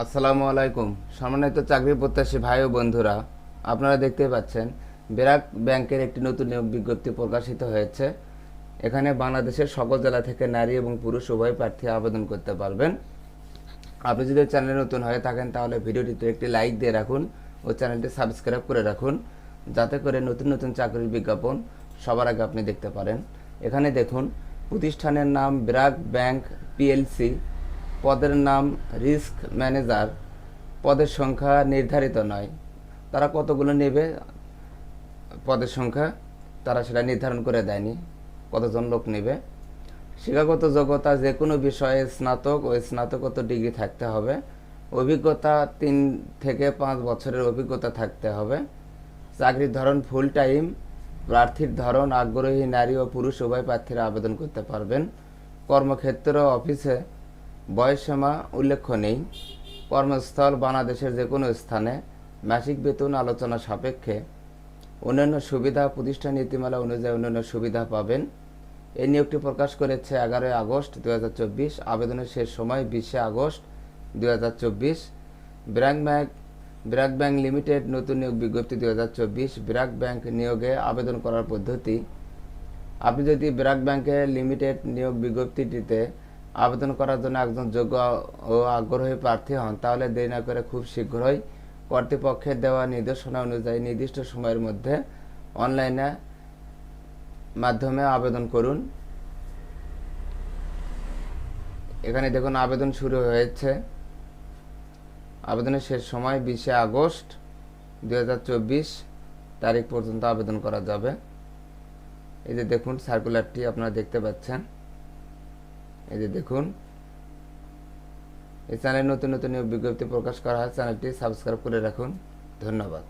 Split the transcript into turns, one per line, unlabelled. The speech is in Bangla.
আসসালামু আলাইকুম। সম্মানিত চাকরি প্রত্যাশী ভাই ও বন্ধুরা, আপনারা দেখতে পাচ্ছেন বেরাক ব্যাংকের একটি নতুন নিয়োগ বিজ্ঞপ্তি প্রকাশিত হয়েছে। এখানে বাংলাদেশের সকল জেলা থেকে নারী এবং পুরুষ উভয় প্রার্থী আবেদন করতে পারবেন। আপনি যদি চ্যানেলে নতুন হয়ে থাকেন, তাহলে ভিডিওটিতে একটি লাইক দিয়ে রাখুন ও চ্যানেলটি সাবস্ক্রাইব করে রাখুন, যাতে করে নতুন নতুন চাকরির বিজ্ঞাপন সবার আগে আপনি দেখতে পারেন। এখানে দেখুন, প্রতিষ্ঠানের নাম ব্র্যাক ব্যাংক পিএলসি। পদের নাম রিস্ক ম্যানেজার। পদের সংখ্যা নির্ধারিত নয়। তারা কতগুলো নেবে? পদের সংখ্যা তারা সেটা নির্ধারণ করে দেয়নি। কতজন লোক নেবে? শিক্ষাগত যোগ্যতা যে কোনো বিষয়ে স্নাতক ও স্নাতকোত্তর ডিগ্রি থাকতে হবে। অভিজ্ঞতা তিন থেকে পাঁচ বছরের অভিজ্ঞতা থাকতে হবে। চাকরির ধরন ফুল টাইম প্রার্থীর ধরন আগ্রহী নারী ও পুরুষ উভয় প্রার্থীরা আবেদন করতে পারবেন। কর্মক্ষেত্র অফিসে বয়সসীমা উল্লেখ্য নেই। কর্মস্থল বাংলাদেশের যে কোনো স্থানে মাসিক বেতন আলোচনা সাপেক্ষে অন্যান্য সুবিধা প্রতিষ্ঠান নীতিমালা অনুযায়ী অন্যান্য সুবিধা পাবেন। এই নিয়োগটি প্রকাশ করেছে এগারোই আগস্ট দু হাজার চব্বিশ। আবেদনের শেষ সময় বিশে আগস্ট দু হাজার চব্বিশ। BRAC bank BRAC bank limited নতুন নিয়োগ বিজ্ঞপ্তি দু হাজার চব্বিশ। ব্র্যাক ব্যাংক নিয়োগে আবেদন করার পদ্ধতি। আপনি যদি ব্র্যাক ব্যাংকে লিমিটেড নিয়োগ বিজ্ঞপ্তিটিতে আবেদন করার জন্য একজন যোগ্য ও আগ্রহী প্রার্থী হন, তাহলে দেরি না করে খুব শীঘ্রই কর্তৃপক্ষের দেওয়া নির্দেশনা অনুযায়ী নির্দিষ্ট সময়ের মধ্যে অনলাইনে মাধ্যমে আবেদন করুন। এখানে দেখুন, আবেদন শুরু হয়েছে। আবেদনের শেষ সময় বিশে আগস্ট দুহাজার চব্বিশ তারিখ পর্যন্ত আবেদন করা যাবে। এই যে দেখুন সার্কুলারটি আপনারা দেখতে পাচ্ছেন। এই যে দেখুন, এই চ্যানেলে নতুন নতুন বিজ্ঞপ্তি প্রকাশ করা হয় চ্যানেলটি সাবস্ক্রাইব করে রাখুন। ধন্যবাদ।